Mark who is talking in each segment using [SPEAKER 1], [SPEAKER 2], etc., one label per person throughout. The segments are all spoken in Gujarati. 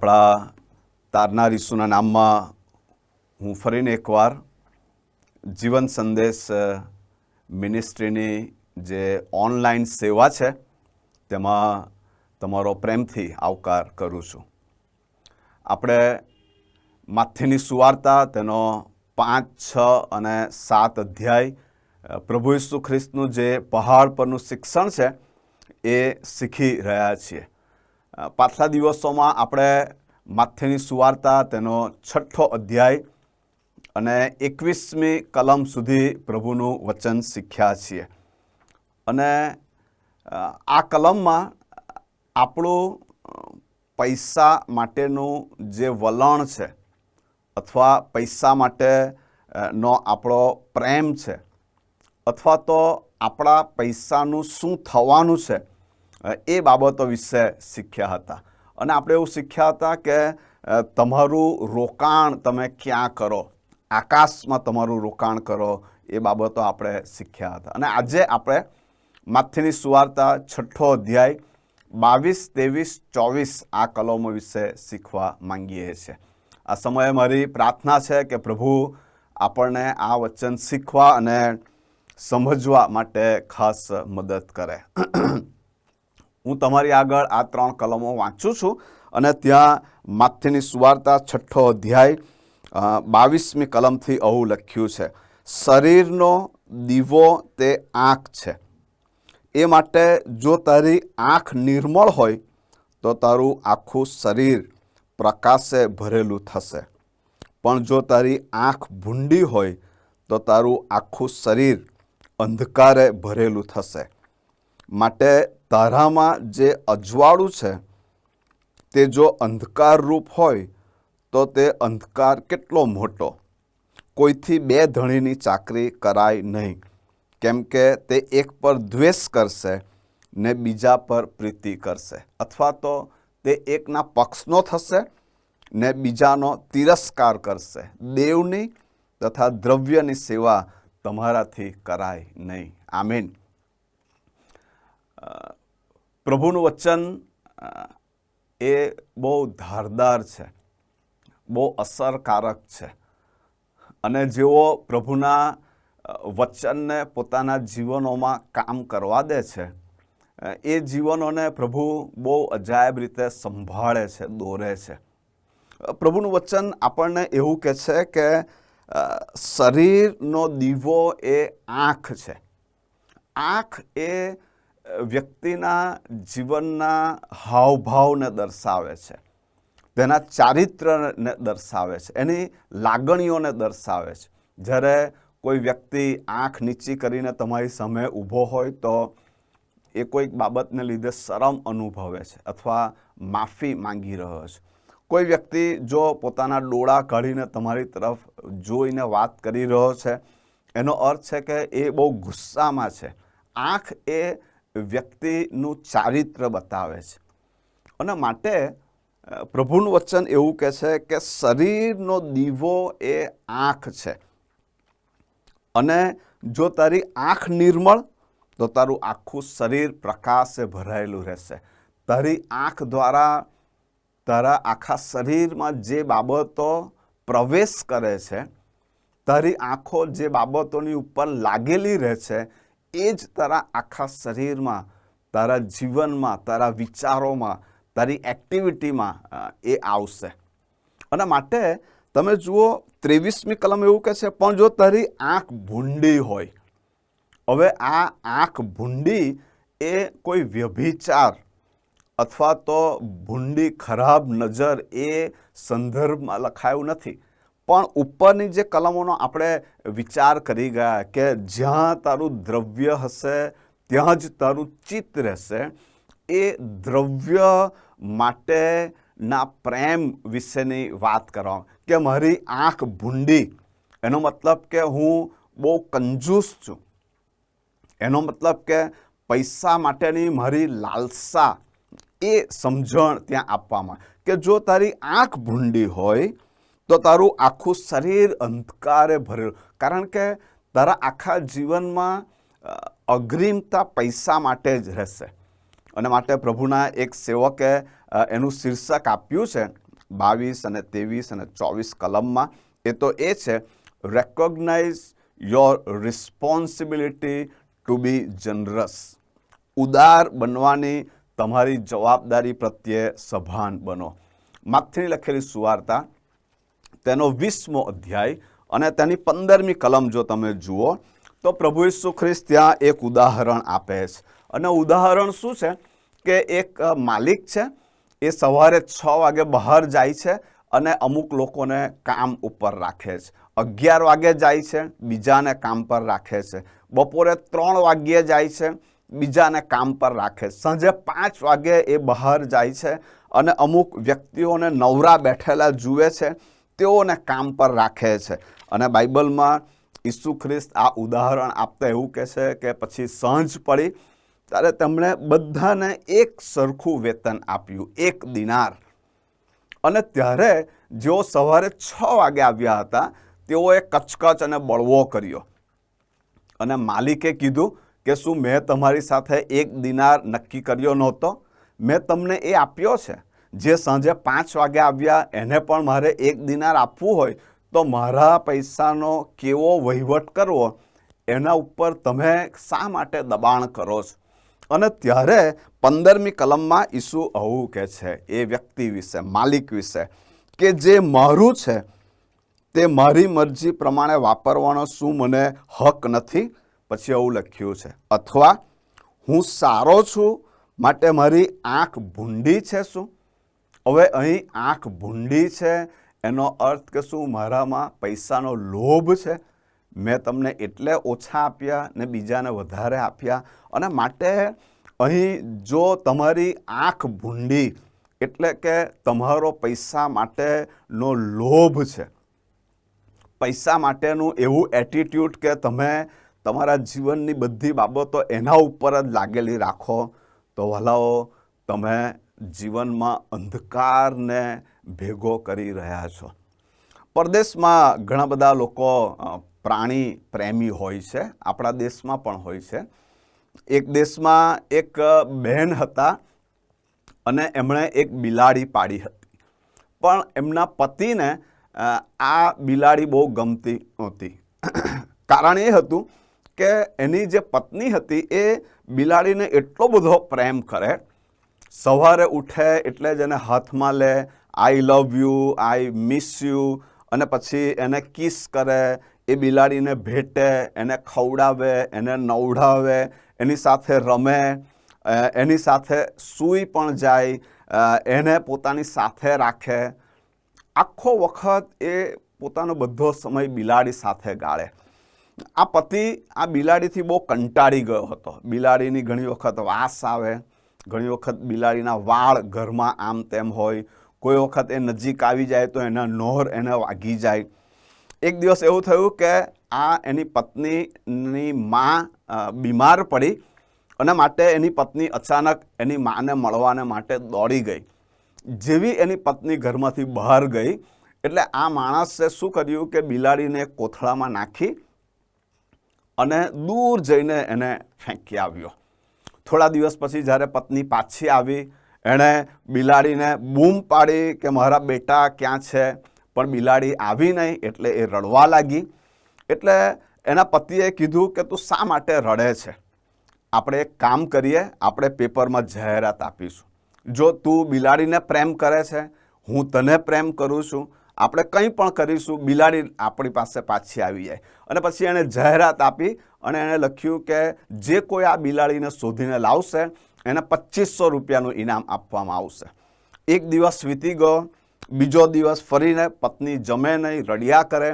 [SPEAKER 1] આપણા તારના ઈસુના નામમાં હું ફરીને એકવાર જીવન સંદેશ મિનિસ્ટ્રીની જે ઓનલાઈન સેવા છે, તેમાં તમારો પ્રેમથી આવકાર કરું છું. આપણે માથેની સુવાર્તા, તેનો પાંચ, છ અને સાત અધ્યાય પ્રભુ ઈસુ ખ્રિસ્તનું જે પહાડ પરનું શિક્ષણ છે, એ શીખી રહ્યા છીએ. પાછલા દિવસોમાં આપણે માથેની સુવાર્તા, તેનો છઠ્ઠો અધ્યાય અને એકવીસમી કલમ સુધી પ્રભુનું વચન શીખ્યા છીએ. અને આ કલમમાં આપણું પૈસા માટેનું જે વલણ છે અથવા પૈસા માટે નો આપણો પ્રેમ છે અથવા તો આપણા પૈસાનું શું થવાનું છે એ બાબતો વિશે શીખ્યા હતા. અને આપણે એવું શીખ્યા હતા કે તમારું રોકાણ તમે ક્યાં કરો? આકાશમાં તમારું રોકાણ કરો, એ બાબતો આપણે શીખ્યા હતા. અને આજે આપણે માથીની સુવાર્તા છઠ્ઠો અધ્યાય બાવીસ, ત્રેવીસ, ચોવીસ આ કલમો વિશે શીખવા માંગીએ છીએ. આ સમયે મારી પ્રાર્થના છે કે પ્રભુ આપણને આ વચન શીખવા અને સમજવા માટે ખાસ મદદ કરે. હું તમારી આગળ આ ત્રણ કલમો વાંચું છું અને ત્યાં માથેની સુવાર્તા છઠ્ઠો અધ્યાય બાવીસમી કલમથી આવું લખ્યું છે. શરીરનો દીવો તે આંખ છે. એ માટે જો તારી આંખ નિર્મળ હોય, તો તારું આખું શરીર પ્રકાશે ભરેલું થશે. પણ જો તારી આંખ ભૂંડી હોય, તો તારું આખું શરીર અંધકારે ભરેલું થશે. માટે તારામાં જે અજવાળું છે, તે જો અંધકાર રૂપ હોય, તો તે અંધકાર કેટલો મોટો? કોઈથી બે ધણીની ચાકરી કરાય નહીં. કેમ કે તે એક પર દ્વેષ કરશે ને બીજા પર પ્રીતિ કરશે. અથવા તો તે એકના પક્ષનો થશે ને બીજાનો તિરસ્કાર કરશે. દેવની તથા દ્રવ્યની સેવા તમારાથી કરાય નહીં. આમીન. પ્રભુનું વચન એ બહુ ધારદાર છે. બહુ અસરકારક છે. અને જેઓ પ્રભુના વચનને પોતાના જીવનોમાં કામ કરવા દે છે એ જીવનોને પ્રભુ બહુ અજાયબ રીતે સંભાળે છે, દોરે છે. પ્રભુનું વચન આપણને એવું કહે છે કે શરીરનો દીવો એ આંખ છે. આંખ એ વ્યક્તિના જીવનના હાવભાવને દર્શાવે છે. તેના ચારિત્રને દર્શાવે છે. એની લાગણીઓને દર્શાવે છે. જ્યારે કોઈ વ્યક્તિ આંખ નીચી કરીને તમારી સામે ઊભો હોય તો એ કોઈક બાબતને લીધે શરમ અનુભવે છે અથવા માફી માંગી રહ્યો છે. કોઈ વ્યક્તિ જો પોતાના ડોળા કાઢીને તમારી તરફ જોઈને વાત કરી રહ્યો છે, એનો અર્થ છે કે એ બહુ ગુસ્સામાં છે. આંખ એ વ્યક્તિનું ચારિત્ર બતાવે છે. અને માટે પ્રભુનું વચન એવું કહે છે કે શરીરનો દીવો એ આંખ છે. અને જો તારી આંખ નિર્મળ, તો તારું આખું શરીર પ્રકાશે ભરાયેલું રહેશે. તારી આંખ દ્વારા તારા આખા શરીરમાં જે બાબતો પ્રવેશ કરે છે, તારી આંખો જે બાબતોની ઉપર લાગેલી રહે છે એ જ તારા આખા શરીરમાં, તારા જીવનમાં, તારા વિચારોમાં, તારી એક્ટિવિટીમાં એ આવશે. અને માટે તમે જુઓ, ત્રેવીસમી કલમ એવું કહે છે, પણ જો તારી આંખ ભૂંડી હોય. હવે આ આંખ ભૂંડી એ કોઈ વ્યભિચાર અથવા તો ભૂંડી ખરાબ નજર એ સંદર્ભમાં લખાયું નથી. પણ ઉપરની જે કલમોનો આપણે વિચાર કરી ગયા કે જ્યાં તારું દ્રવ્ય હશે, ત્યાં જ તારું ચિત્ત રહેશે, એ દ્રવ્ય માટેના પ્રેમ વિશેની વાત કરવા કે મારી આંખ ભૂંડી. એનો મતલબ કે હું બહુ કંજૂસ છું. એનો મતલબ કે પૈસા માટેની મારી લાલસા એ સમજણ ત્યાં આપવામાં કે જો તારી આંખ ભૂંડી હોય તો તારું આખું શરીર અંધકારે ભરેલું. કારણ કે તારા આખા જીવનમાં અગ્રિમતા પૈસા માટે જ રહેશે. અને માટે પ્રભુના એક સેવકે એનું શીર્ષક આપ્યું છે, બાવીસ અને ત્રેવીસ અને ચોવીસ કલમમાં. એ તો એ છે recognise your responsibility to be generous ઉદાર બનવાની તમારી જવાબદારી પ્રત્યે સભાન બનો. માથની લખેલી સુવાર્તા તેનો વીસમો અધ્યાય અને તેની પંદરમી કલમ જો તમે જુઓ, તો પ્રભુ ઈસુ ખ્રિસ્ત ત્યાં એક ઉદાહરણ આપે છે. અને ઉદાહરણ શું છે? કે એક માલિક છે, એ સવારે છ વાગે બહાર જાય છે અને અમુક લોકોને કામ ઉપર રાખે છે. અગિયાર વાગે જાય છે, બીજાને કામ પર રાખે છે. બપોરે ત્રણ વાગ્યે જાય છે, બીજાને કામ પર રાખે છે. સાંજે પાંચ વાગે એ બહાર જાય છે અને અમુક વ્યક્તિઓને નવરા બેઠેલા જુએ છે તેઓને કામ પર રાખે છે. અને બાઇબલમાં ઈસુ ખ્રિસ્ત આ ઉદાહરણ આપતા એવું કહે છે કે પછી સાંજ પડી, ત્યારે તેમણે બધાને એક સરખું વેતન આપ્યું, એક દિનાર. અને ત્યારે જેઓ સવારે છ વાગે આવ્યા હતા, તેઓએ કચકચ અને બળવો કર્યો. અને માલિકે કીધું કે, શું મેં તમારી સાથે એક દિનાર નક્કી કર્યો નહોતો? મેં તમને એ આપ્યો છે. જે સાંજે પાંચ વાગે આવ્યા, એને પણ મારે એક દિનાર આપવું હોય, તો મારા પૈસાનો કેવો વહીવટ કરવો, એના ઉપર તમે શા માટે દબાણ કરો છો? અને ત્યારે પંદરમી કલમમાં ઈસુ આવું કહે છે, એ વ્યક્તિ વિશે, માલિક વિશે, કે જે મારું છે, તે મારી મરજી પ્રમાણે વાપરવાનો શું મને હક નથી? પછી આવું લખ્યું છે, અથવા હું સારો છું, માટે મારી આંખ ભૂંડી છે શું? હવે અહીં આંખ ભૂંડી છે, એનો અર્થ કે શું? મારામાં પૈસાનો લોભ છે. મેં તમને એટલે ઓછા આપ્યા ને બીજાને વધારે આપ્યા. અને માટે અહીં જો તમારી આંખ ભૂંડી એટલે કે તમારો પૈસા માટેનો લોભ છે, પૈસા માટેનું એવું એટીટ્યૂડ કે તમે તમારા જીવનની બધી બાબતો એના ઉપર જ લાગેલી રાખો, તો વલાઓ તમે જીવનમાં અંધકારને ભેગો કરી રહ્યા છો. પરદેશમાં ઘણા બધા લોકો પ્રાણી પ્રેમી હોય છે. આપણા દેશમાં પણ હોય છે. એક દેશમાં એક બહેન હતા અને એમણે એક બિલાડી પાડી હતી. પણ એમના પતિને આ બિલાડી બહુ ગમતી નહોતી. કારણ એ હતું કે એની જે પત્ની હતી એ બિલાડીને એટલો બધો પ્રેમ કરે સવારે ઉઠે એટલે જ એને હાથમાં લે I love you I miss you અને પછી એને કિસ કરે, એ બિલાડીને ભેટે, એને ખવડાવે, એને નવડાવે, એની સાથે રમે એની સાથે સૂઈ પણ જાય એને પોતાની સાથે રાખે. આખો વખત એ પોતાનો બધો સમય બિલાડી સાથે ગાળે. આ પતિ આ બિલાડીથી બહુ કંટાળી ગયો હતો. બિલાડીની ઘણી વખત વાસ આવે. ઘણી વખત બિલાડીના વાળ ઘરમાં આમ તેમ હોય, કોઈ વખત એ નજીક આવી જાય તો એના નોર એને વાગી જાય. એક દિવસ એવું થયું કે આ એની પત્નીની માં બીમાર પડી અને માટે એની પત્ની અચાનક એની માને મળવાને માટે દોડી ગઈ. જેવી એની પત્ની ઘરમાંથી બહાર ગઈ, એટલે આ માણસે શું કર્યું કે બિલાડીને કોથળામાં નાખી અને દૂર જઈને એને ફેંકી આવ્યો. થોડા દિવસ પછી જ્યારે પત્ની પાછી આવી, એણે બિલાડીને બૂમ પાડી કે મારા બેટા ક્યાં છે? પણ બિલાડી આવી નહીં, એટલે એ રડવા લાગી. એટલે એના પતિએ કીધું કે તું શા માટે રડે છે? આપણે એક કામ કરીએ, આપણે પેપરમાં જાહેરાત આપીશું. જો તું બિલાડીને પ્રેમ કરે છે, હું તને પ્રેમ કરું છું આપણે કંઈ પણ કરીશું, બિલાડી આપણી પાસે પાછી આવી જાય. અને પછી એણે જાહેરાત આપી અને એણે લખ્યું કે જે કોઈ આ બિલાડીને શોધીને લાવશે, એને પચીસો રૂપિયાનું ઇનામ આપવામાં આવશે. એક દિવસ વીતી ગયો, બીજો દિવસ ફરીને પત્ની જમે નહીં, રડિયા કરે.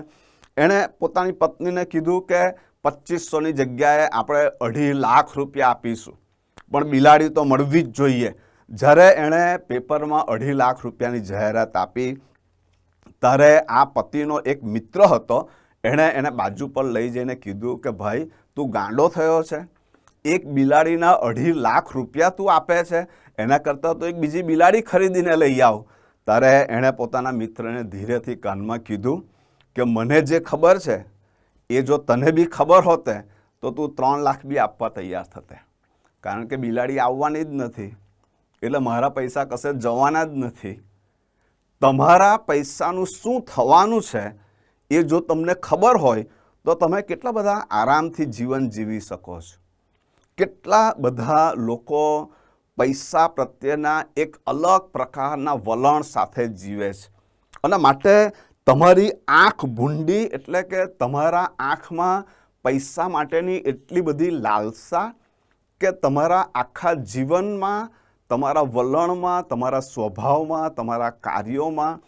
[SPEAKER 1] એણે પોતાની પત્નીને કીધું કે પચીસોની જગ્યાએ આપણે અઢી લાખ રૂપિયા આપીશું. પણ બિલાડી તો મળવી જ જોઈએ. જ્યારે એણે પેપરમાં અઢી લાખ રૂપિયાની જાહેરાત આપી ત્યારે આ પતિનો એક મિત્ર હતો, એણે એને બાજુ પર લઈ જઈને કીધું કે, ભાઈ, તું ગાંડો થયો છે. એક બિલાડીના અઢી લાખ રૂપિયા તું આપે છે. એના કરતાં તો એક બીજી બિલાડી ખરીદીને લઈ આવ. ત્યારે એણે પોતાના મિત્રને ધીરેથી કાનમાં કીધું કે, મને જે ખબર છે, એ જો તને બી ખબર હોતે, તો તું ત્રણ લાખ બી આપવા તૈયાર થતે. કારણ કે બિલાડી આવવાની જ નથી. એટલે મારા પૈસા કશે જવાના જ નથી. તમારા પૈસાનું શું થવાનું છે એ જો તમને ખબર હોય, તો તમે કેટલા બધા આરામથી જીવન જીવી શકો છો. કેટલા બધા લોકો પૈસા પ્રત્યેના એક અલગ પ્રકારના વલણ સાથે જીવે છે. અને માટે તમારી આંખ ભૂંડી એટલે કે તમારા આંખમાં પૈસા માટેની એટલી બધી લાલસા કે તમારા આખા જીવનમાં તમારા વલણમાં, તમારા સ્વભાવમાં, તમારા કાર્યોમાં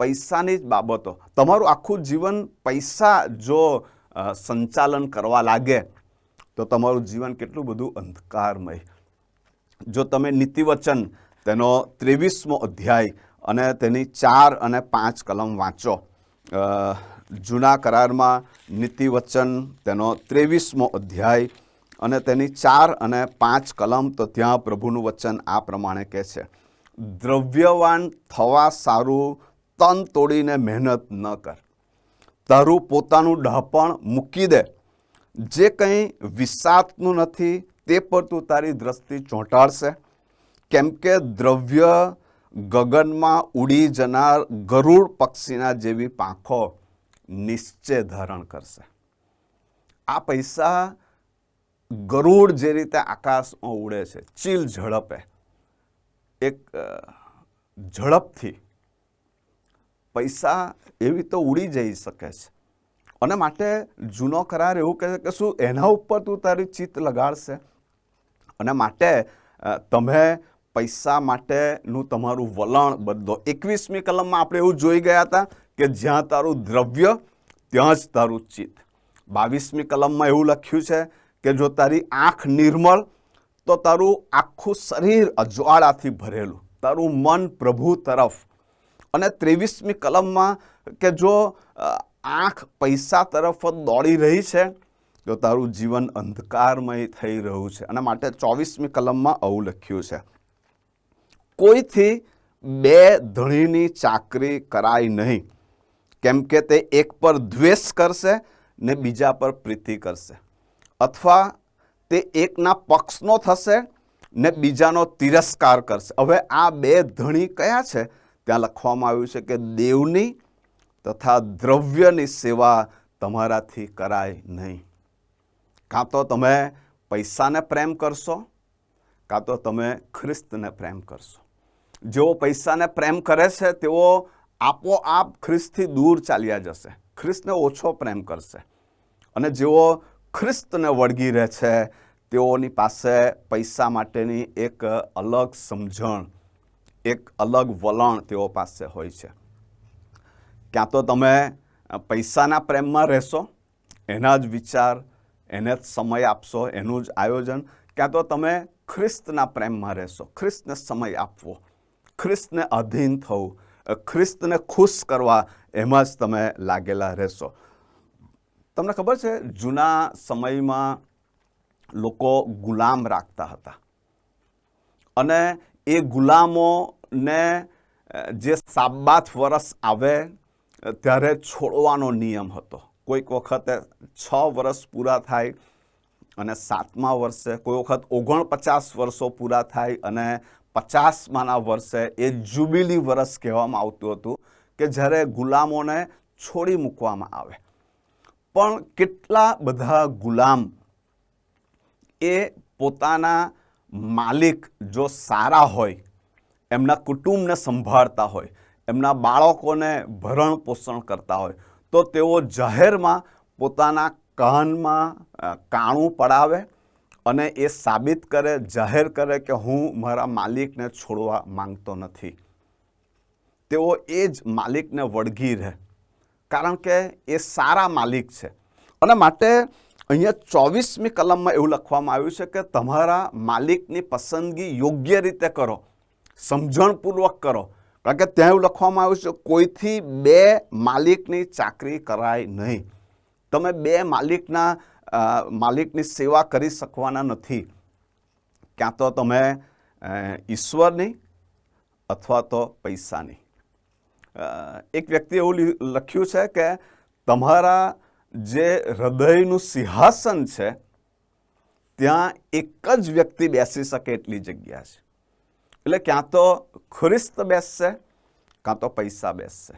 [SPEAKER 1] પૈસાની જ બાબતો. તમારું આખું જીવન પૈસા જો સંચાલન કરવા લાગે, તો તમારું જીવન કેટલું બધું અંધકારમય. જો તમે નીતિવચન તેનો ત્રેવીસમો અધ્યાય અને તેની ચાર અને પાંચ કલમ વાંચો જૂના કરારમાં નીતિવચન તેનો ત્રેવીસમો અધ્યાય અને તેની ચાર અને પાંચ કલમ તો ત્યાં પ્રભુનું વચન આ પ્રમાણે કહે છે. દ્રવ્યવાન થવા સારું, તન તોડીને મહેનત ન કર. તારું પોતાનું ડહપણ મૂકી દે. જે કંઈ વિસાતનું નથી, તે પર તું તારી દ્રષ્ટિ ચોંટાડશે. કેમ કે દ્રવ્ય ગગનમાં ઉડી જનાર ગરુડ પક્ષીના જેવી પાંખો નિશ્ચય ધારણ કરશે. આ પૈસા ગરુડ જે રીતે આકાશમાં ઉડે છે, ચીલ ઝડપે. એક ઝડપથી પૈસા એવી તો ઉડી જઈ શકે છે. અને માટે જૂનો કરાર એવું કહે છે કે શું એના ઉપર તું તારી ચિત્ત લગાડશે? અને માટે તમે પૈસા માટેનું તમારું વલણ બદલો. એકવીસમી કલમમાં આપણે એવું જોઈ ગયા હતા કે જ્યાં તારું દ્રવ્ય, ત્યાં જ તારું ચિત્ત. બાવીસમી કલમમાં એવું લખ્યું છે કે જો તારી આંખ નિર્મળ, તો તારું આખું શરીર અજવાળાથી ભરેલું. તારું મન પ્રભુ તરફ. અને ત્રેવીસમી કલમમાં કે જો આંખ પૈસા તરફ દોડી રહી છે, તો તારું જીવન અંધકારમય થઈ રહ્યું છે. અને માટે ચોવીસમી કલમમાં આવું લખ્યું છે. કોઈથી બે ધણીની ચાકરી કરાય નહીં. કેમ કે તે એક પર દ્વેષ કરશે ને બીજા પર પ્રીતિ કરશે. અથવા તે એકના પક્ષનો થશે ને બીજાનો તિરસ્કાર કરશે. હવે આ બે ધણી કયા છે? ત્યાં લખવામાં આવ્યું છે કે દેવની તથા દ્રવ્યની સેવા તમારાથી કરાય નહીં. કાં તો તમે પૈસાને પ્રેમ કરશો, કાં તો તમે ખ્રિસ્તને પ્રેમ કરશો. જેઓ પૈસાને પ્રેમ કરે છે, તેઓ આપોઆપ ખ્રિસ્તથી દૂર ચાલ્યા જશે. ખ્રિસ્તને ઓછો પ્રેમ કરશે. અને જેઓ ખ્રિસ્તને વળગી રહે છે, તેઓની પાસે પૈસા માટેની એક અલગ સમજણ, એક અલગ વલણ તેઓ પાસે હોય છે. ક્યાં તો તમે પૈસાના પ્રેમમાં રહેશો, એના જ વિચાર, એને જ સમય આપશો, એનું જ આયોજન. ક્યાં તો તમે ખ્રિસ્તના પ્રેમમાં રહેશો, ખ્રિસ્તને સમય આપવો, ખ્રિસ્તને અધીન થવું, ખ્રિસ્તને ખુશ કરવા એમાં જ તમે લાગેલા રહેશો. તમને ખબર છે, જૂના સમયમાં લોકો ગુલામ રાખતા હતા. અને એ ગુલામોને જે સાબાત વરસ આવે ત્યારે છોડવાનો નિયમ હતો. કોઈક વખતે છ વર્ષ પૂરા થાય અને સાતમા વર્ષે, કોઈ વખત ઓગણપચાસ વર્ષો પૂરા થાય અને પચાસમાના વર્ષે એ જુબિલી વર્ષ કહેવામાં આવતું હતું કે જ્યારે ગુલામોને છોડી મૂકવામાં આવે. પણ કેટલા બધા ગુલામ? એ પોતાના માલિક જો સારા હોય, એમના કુટુંબને સંભાળતા હોય, એમના બાળકોને ભરણ પોષણ કરતા હોય, તો તેઓ જાહેરમાં પોતાના કાનમાં કાણું પડાવે અને એ સાબિત કરે, જાહેર કરે કે હું મારા માલિકને છોડવા માંગતો નથી. તેઓ એ જ માલિકને વળગી રહે. કારણ કે એ સારા માલિક છે. અને માટે અહીંયા ચોવીસમી કલમમાં એવું લખવામાં આવ્યું છે કે તમારા માલિકની પસંદગી યોગ્ય રીતે કરો, સમજણપૂર્વક કરો. કારણ કે ત્યાં એવું લખવામાં આવ્યું છે, કોઈથી બે માલિકની ચાકરી કરાય નહીં. તમે બે માલિકના માલિકની સેવા કરી શકવાના નથી. ક્યાં તો તમે ઈશ્વરની અથવા તો પૈસાની. એક વ્યક્તિ એવું લખ્યું છે કે તમારા જે હૃદયનું સિંહાસન છે, ત્યાં એક જ વ્યક્તિ બેસી શકે એટલી જગ્યા છે. એટલે ક્યાં તો ખ્રિસ્ત બેસશે કાં તો પૈસા બેસશે.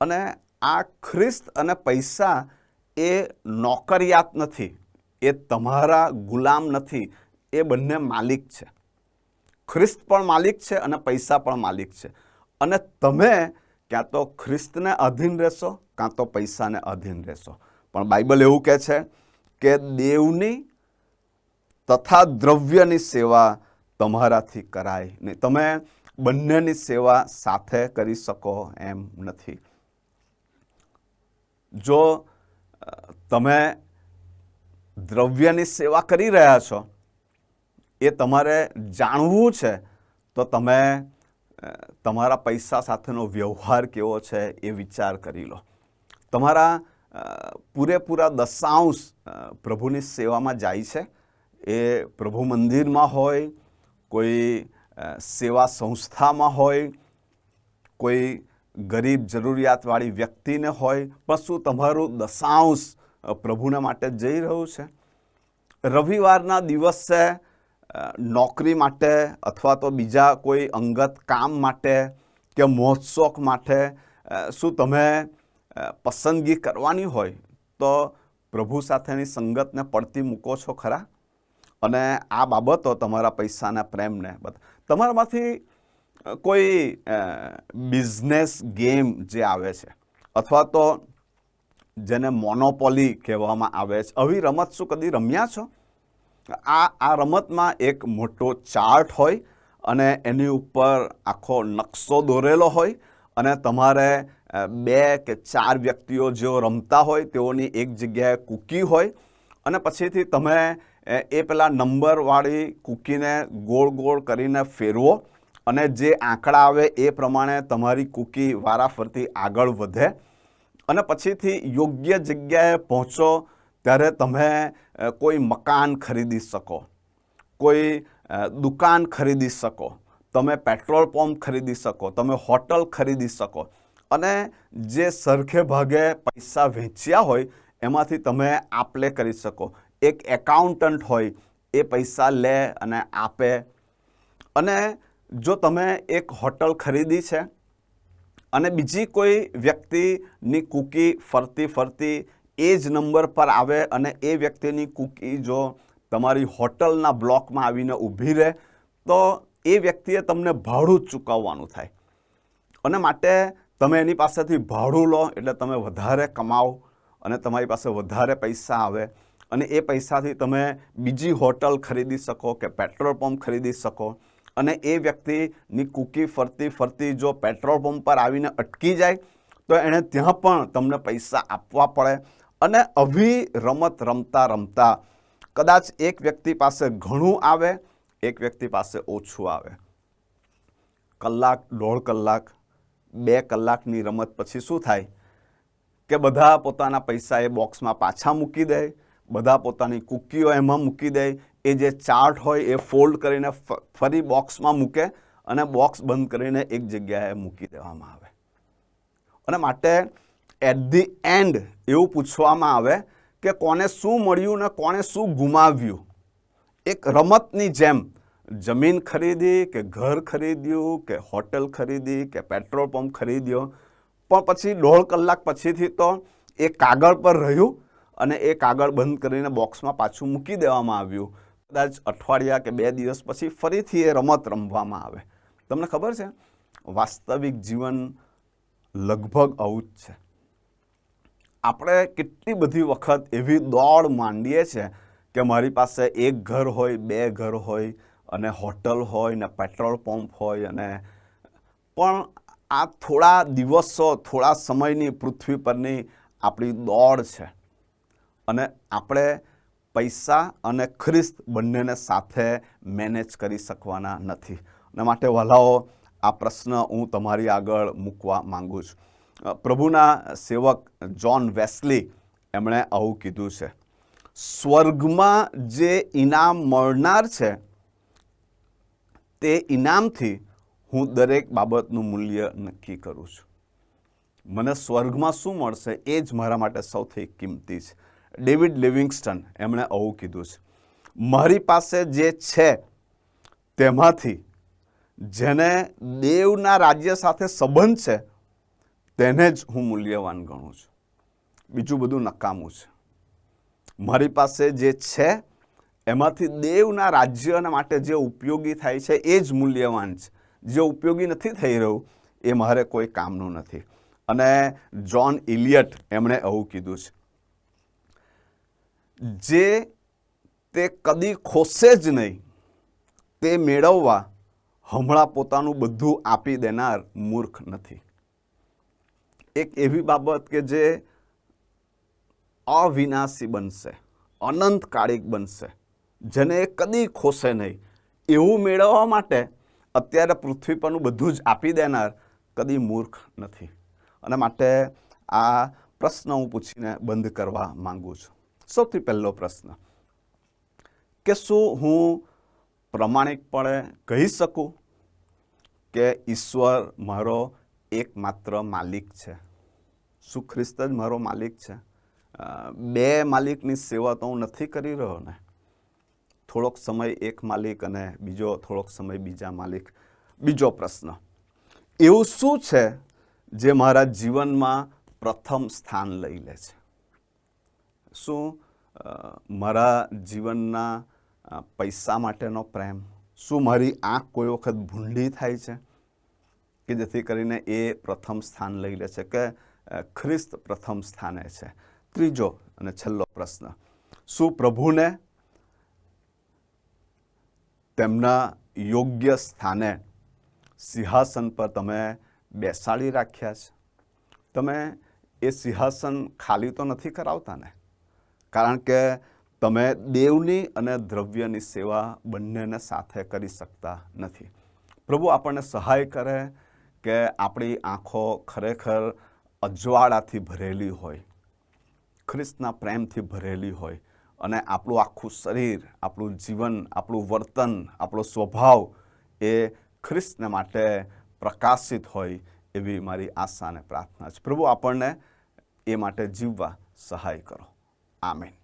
[SPEAKER 1] અને આ ખ્રિસ્ત અને પૈસા એ નોકરિયાત નથી, એ તમારા ગુલામ નથી, એ બંને માલિક છે. ખ્રિસ્ત પણ માલિક છે અને પૈસા પણ માલિક છે. અને તમે ક્યાં તો ખ્રિસ્તને અધીન રહેશો કાં તો પૈસાને અધીન રહેશો. પણ બાઇબલ એવું કહે છે કે દેવની તથા દ્રવ્યની સેવા તમારાથી કરાય નહીં. તમે બંનેની સેવા સાથે કરી શકો એમ નથી. જો તમે દ્રવ્યની સેવા કરી રહ્યા છો, એ તમારે જાણવું છે, તો તમે તમારા પૈસા સાથેનો વ્યવહાર કેવો છે એ વિચાર કરી લો. તમારા પૂરેપૂરા દશાંશ પ્રભુની સેવામાં જાય છે. એ પ્રભુ મંદિરમાં હોય, કોઈ સેવા સંસ્થામાં હોય, કોઈ ગરીબ જરૂરિયાતવાળી વ્યક્તિને હોય, પણ શું તમારું દશાંશ પ્રભુના માટે જઈ રહ્યું છે? રવિવારના દિવસે નોકરી માટે અથવા તો બીજા કોઈ અંગત કામ માટે કે મહોત્સવ માટે શું તમે પસંદગી કરવાની હોય તો પ્રભુ સાથેની સંગતને પડતી મૂકો છો ખરા? અને આ બાબતો તમારા પૈસાના પ્રેમને બતા તમારામાંથી કોઈ બિઝનેસ ગેમ જે આવે છે અથવા તો જેને મોનોપોલી કહેવામાં આવે છે, આવી રમત શું કદી રમ્યા છો? આ આ રમતમાં એક મોટો ચાર્ટ હોય અને એની ઉપર આખો નકશો દોરેલો હોય અને તમારે બે કે ચાર વ્યક્તિઓ જેઓ રમતા હોય તેઓની એક જગ્યાએ કૂકી હોય અને પછીથી તમે એ પેલા નંબરવાળી કૂકીને ગોળ ગોળ કરીને ફેરવો અને જે આંકડા આવે એ પ્રમાણે તમારી કૂકી વારાફરતી આગળ વધે અને પછીથી યોગ્ય જગ્યાએ પહોંચો ત્યારે તમે કોઈ મકાન ખરીદી શકો, કોઈ દુકાન ખરીદી શકો, તમે પેટ્રોલ પંપ ખરીદી શકો, તમે હોટલ ખરીદી શકો અને જે સરખે ભાગે પૈસા વેચ્યા હોય એમાંથી તમે આપલે કરી શકો. એક એકાઉન્ટન્ટ હોય એ પૈસા લે અને આપે. અને જો તમે એક હોટલ ખરીદી છે અને બીજી કોઈ વ્યક્તિની કૂકી ફરતી ફરતી એ જ નંબર પર આવે અને એ વ્યક્તિની કૂકી જો તમારી હોટલના બ્લોકમાં આવીને ઊભી રહે, તો એ વ્યક્તિએ તમને ભાડું જ ચૂકવવાનું થાય. અને માટે તમે એની પાસેથી ભાડું લો, એટલે તમે વધારે કમાઓ અને તમારી પાસે વધારે પૈસા આવે અને એ પૈસાથી તમે બીજી હોટલ ખરીદી શકો કે પેટ્રોલ પંપ ખરીદી શકો અને એ વ્યક્તિની કૂકી ફરતી ફરતી જો પેટ્રોલ પંપ પર આવીને અટકી જાય, તો એણે ત્યાં પણ તમને પૈસા આપવા પડે અને આવી રમત રમતા રમતા કદાચ એક વ્યક્તિ પાસે ઘણું આવે, એક વ્યક્તિ પાસે ઓછું આવે. કલાક, દોઢ કલાક, બે કલાકની રમત પછી શું થાય? કે બધા પોતાના પૈસા એ બોક્સમાં પાછા મૂકી દે, બધા પોતાની કૂકીઓ એમાં મૂકી દે, એ જે ચાર્ટ હોય એ ફોલ્ડ કરીને ફરી બોક્સમાં મૂકે અને બોક્સ બંધ કરીને એક જગ્યાએ મૂકી દેવામાં આવે. અને માટે એટ ધી એન્ડ એવું પૂછવામાં આવે કે કોને શું મળ્યું ને કોને શું ગુમાવ્યું? એક રમતની જેમ જમીન ખરીદી કે ઘર ખરીદ્યું કે હોટલ ખરીદી કે પેટ્રોલ પંપ ખરીદ્યો, પણ પછી દોઢ કલાક પછીથી તો એ કાગળ પર રહ્યું અને એ કાગળ બંધ કરીને બોક્સમાં પાછું મૂકી દેવામાં આવ્યું. કદાચ અઠવાડિયા કે બે દિવસ પછી ફરીથી એ રમત રમવામાં આવે. તમને ખબર છે? વાસ્તવિક જીવન લગભગ આવું જ છે. આપણે કેટલી બધી વખત એવી દોડ માંડીએ છીએ કે મારી પાસે એક ઘર હોય, બે ઘર હોય અને હોટલ હોય ને પેટ્રોલ પંપ હોય અને પણ આ થોડા દિવસો, થોડા સમયની પૃથ્વી પરની આપણી દોડ છે. અને આપણે પૈસા અને ખ્રિસ્ત બંનેને સાથે મેનેજ કરી શકવાના નથી. અને માટે વહાલાઓ આ પ્રશ્ન હું તમારી આગળ મૂકવા માંગુ છું. પ્રભુના સેવક જ્હોન વેસ્લી એમણે આવું કીધું છે. સ્વર્ગમાં જે ઇનામ મળનાર છે, તે ઇનામથી હું દરેક બાબતનું મૂલ્ય નક્કી કરું છું. મને સ્વર્ગમાં શું મળશે એ જ મારા માટે સૌથી કિંમતી છે. ડેવિડ લિવિંગસ્ટન એમણે આવું કીધું છે. મારી પાસે જે છે, તેમાંથી જેને દેવના રાજ્ય સાથે સંબંધ છે તેને જ હું મૂલ્યવાન ગણું છું. બીજું બધું નકામું છે. મારી પાસે જે છે, એમાંથી દેવના રાજ્યના માટે જે ઉપયોગી થાય છે, એ જ મૂલ્યવાન છે. જે ઉપયોગી નથી થઈ રહ્યું, એ મારે કોઈ કામનું નથી. અને જ્હોન ઇલિયટ એમણે આવું કીધું છે. જે તે કદી ખોસે જ નહીં, તે મેળવવા હમણાં પોતાનું બધું આપી દેનાર મૂર્ખ નથી. એક એવી બાબત કે જે અવિનાશી બનશે અનંતકાળિક બનશે, જેને કદી ખોશે નહીં. એવું મેળવવા માટે અત્યારે પૃથ્વી પરનું બધું જ આપી દેનાર કદી મૂર્ખ નથી. અને માટે આ પ્રશ્ન હું પૂછીને બંધ કરવા માંગુ છું. સૌથી પહેલો પ્રશ્ન, કે શું હું પ્રમાણિકપણે કહી શકું કે ઈશ્વર મારો એકમાત્ર માલિક છે. શું ખ્રિસ્ત જ મારો માલિક છે. બે માલિકની સેવા તો હું નથી કરી રહ્યો ને. થોડોક સમય એક માલિક અને બીજો, થોડોક સમય બીજા માલિક. બીજો પ્રશ્ન. એવું શું છે જે મારા જીવનમાં પ્રથમ સ્થાન લઈ લે છે? શું મારા જીવનના પૈસા માટેનો પ્રેમ? શું મારી આંખ કોઈ વખત ભૂંડી થાય છે? કે જેથી કરીને એ પ્રથમ સ્થાન લઈ લે છે કે ખ્રિસ્ત પ્રથમ સ્થાને છે. ત્રીજો અને છેલ્લો પ્રશ્ન. શું પ્રભુને તેમના યોગ્ય સ્થાને સિંહાસન પર તમે બેસાડી રાખ્યા છે? તમે એ સિંહાસન ખાલી તો નથી કરાવતા ને? કારણ કે તમે દેવની અને દ્રવ્યની સેવા બંનેને સાથે કરી શકતા નથી. પ્રભુ આપણને સહાય કરે કે આપણી આંખો ખરેખર અજવાળાથી ભરેલી હોય, ખ્રિસ્તના પ્રેમથી ભરેલી હોય અને આપણું આખું શરીર, આપણું જીવન, આપણું વર્તન, આપણો સ્વભાવ એ ખ્રિસ્તને માટે પ્રકાશિત હોય એવી મારી આશા અને પ્રાર્થના છે. પ્રભુ આપણને એ માટે જીવવા સહાય કરો. આમેન.